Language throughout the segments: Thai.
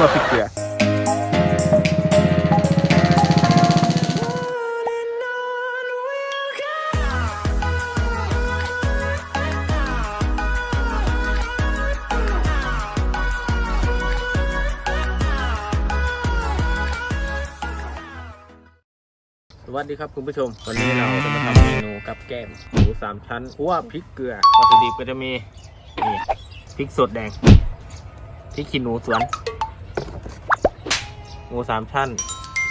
กลัวพริกเกลือสวัสดีครับคุณผู้ชม วันนี้เราจะมาทำเมนูกับแก้มหมูสามชั้นคั่วพริกเกลือวัตถุดิบก็จะมีนี่พริกสดแดงพริกขี้หนูสวน หมูสามชั้น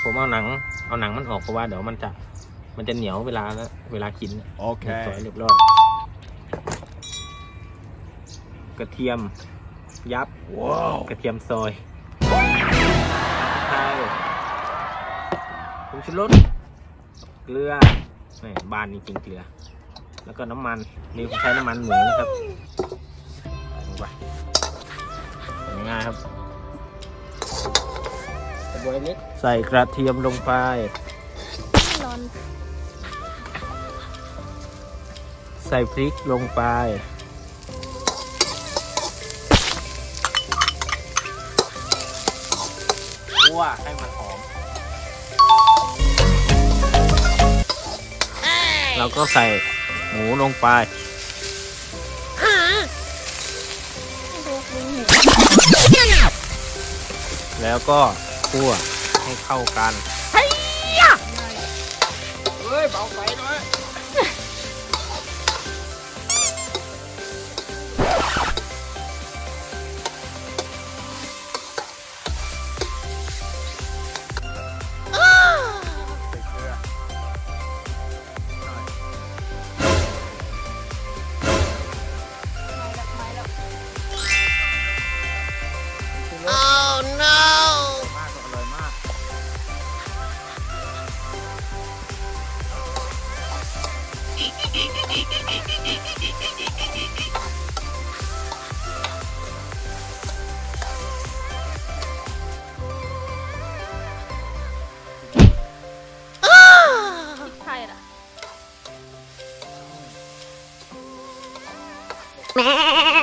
ผมเอาหนัง เอาหนังมันออกเพราะว่าเดี๋ยวมันจะ มันจะเหนียวเวลานะเวลากินโอเคสวยเรียบร้อยกระเทียม ยับว้าวกระเทียมซอยไทยผงชูรสเกลือนี่บ้านจริงๆเกลือ แล้วก็น้ำมันนี่ผมใช้น้ำมันหมูนะครับใส่ลงไปง่ายๆครับ กระบวยเล็กใส่กระเทียมลงไปร้อนใส่พริกลงไป คั่วให้มันหอม เราก็ใส่หมูลงไปดูลิงหมูแล้วก็ คั่วให้เข้ากันเฮ้ยเบาไฟหน่อย Christmas.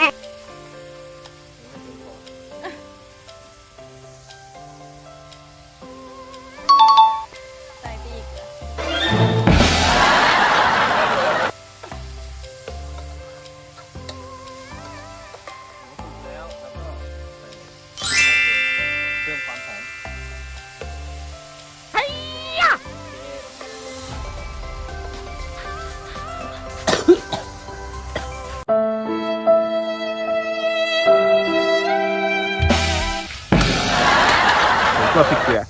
ก็พริกเกลือ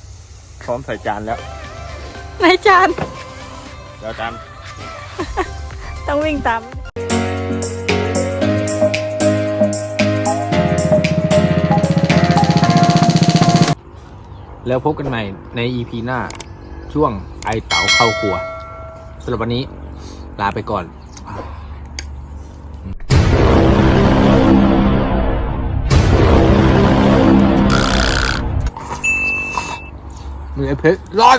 พร้อมใส่จานแล้ว ในจาน เดี๋ยวจานต้องวิ่งตาม แล้วพบกันใหม่ใน EP หน้า ช่วงไอเต๋าเข้าครัวสำหรับวันนี้ลาไปก่อน เพชรร้อน